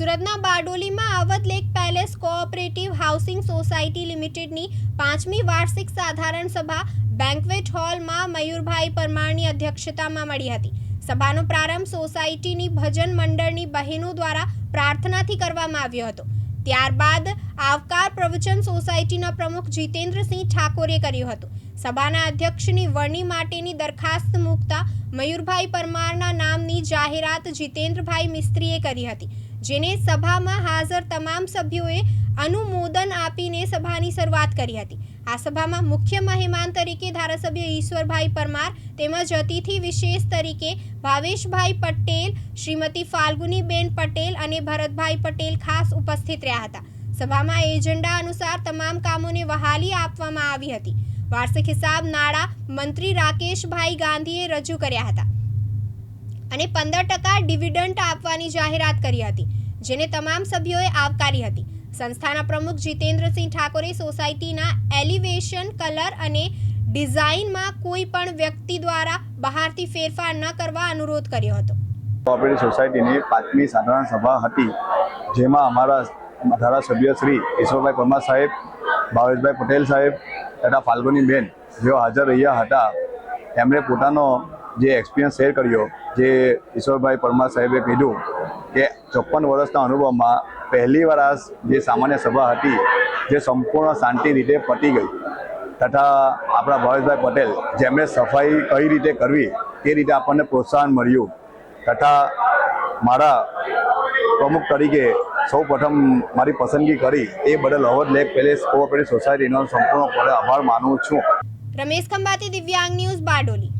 સુરતના બારડોલીમાં આવત lake palace cooperative housing society લિમિટેડની પાંચમી વાર્ષિક સાધારણ સભા બેન્કવેટ હોલમાં મયુરભાઈ પરમારની અધ્યક્ષતામાં મળી હતી. સભાનો પ્રારંભ સોસાયટીની ભજન મંડળની બહેનો દ્વારા પ્રાર્થનાથી કરવામાં આવ્યો હતો. ત્યારબાદ આવકાર પ્રવચન સોસાયટીના પ્રમુખ જીતેન્દ્રસિંહ ઠાકોરે કર્યું હતું. સભાના અધ્યક્ષની વરણી માટેની દરખાસ્ત મૂકતા મયુરભાઈ પરમારના નામની જાહેરાત જીતેન્દ્રભાઈ મિસ્ત્રીએ કરી હતી, જેને સભામાં હાજર તમામ સભ્યોએ અનુમોદન આપીને સભાની શરૂઆત કરી હતી. આ સભામાં મુખ્ય મહેમાન તરીકે ધારાસભ્ય ઈશ્વરભાઈ પરમાર તેમજ અતિથિ વિશેષ તરીકે ભાવેશભાઈ પટેલ, શ્રીમતી ફાલ્ગુનીબેન પટેલ અને ભરતભાઈ પટેલ ખાસ ઉપસ્થિત રહ્યા હતા. સભામાં એજન્ડા અનુસાર તમામ કામોને વહાલી આપવામાં આવી હતી. વાર્ષિક હિસાબ નાણાં મંત્રી રાકેશભાઈ ગાંધીએ રજૂ કર્યા હતા. અને પંદર ટકા ડિવિડન્ટ આપવાની જાહેરાત કરી હતી, જેને તમામ સભ્યોએ આવકારી હતી. સંસ્થાના પ્રમુખ જીતેન્દ્રસિંહ ઠાકોરે સોસાયટીના એલિવેશન, કલર અને ડિઝાઇનમાં કોઈ પણ વ્યક્તિ દ્વારા બહારથી ફેરફાર ન કરવા અનુરોધ કર્યો હતો. કોઓપરેટિવ સોસાયટીની પાંચમી સાધારણ સભા હતી, જેમાં અમારા ધારાસભ્ય શ્રી ઈશ્વરભાઈ પરમાર સાહેબ ભાવેશભાઈ પટેલ સાહેબ તથા ફાલ્ગુની બેન જેઓ હાજર રહ્યા હતા, એમણે પોતાનો જે એક્સપિરિયન્સ શેર કર્યો, જે ઈશ્વરભાઈ પરમાર સાહેબે કીધું કે ચોપન વર્ષના અનુભવમાં પહેલીવાર આ જે સામાન્ય સભા હતી, જે સંપૂર્ણ શાંતિ રીતે પતી ગઈ. તથા આપણા ભાવેશભાઈ પટેલ, જેમણે સફાઈ કઈ રીતે કરવી, તે રીતે આપણને પ્રોત્સાહન મળ્યું. તથા મારા પ્રમુખ તરીકે સૌ પ્રથમ મારી પસંદગી કરી એ બદલ અવધ લેક પેલેસ કોઓપરેટિવ સોસાયટીનો સંપૂર્ણપણે આભાર માનું છું. રમેશ ખંભાતી, દિવ્યાંગ ન્યૂઝ બારડોલી.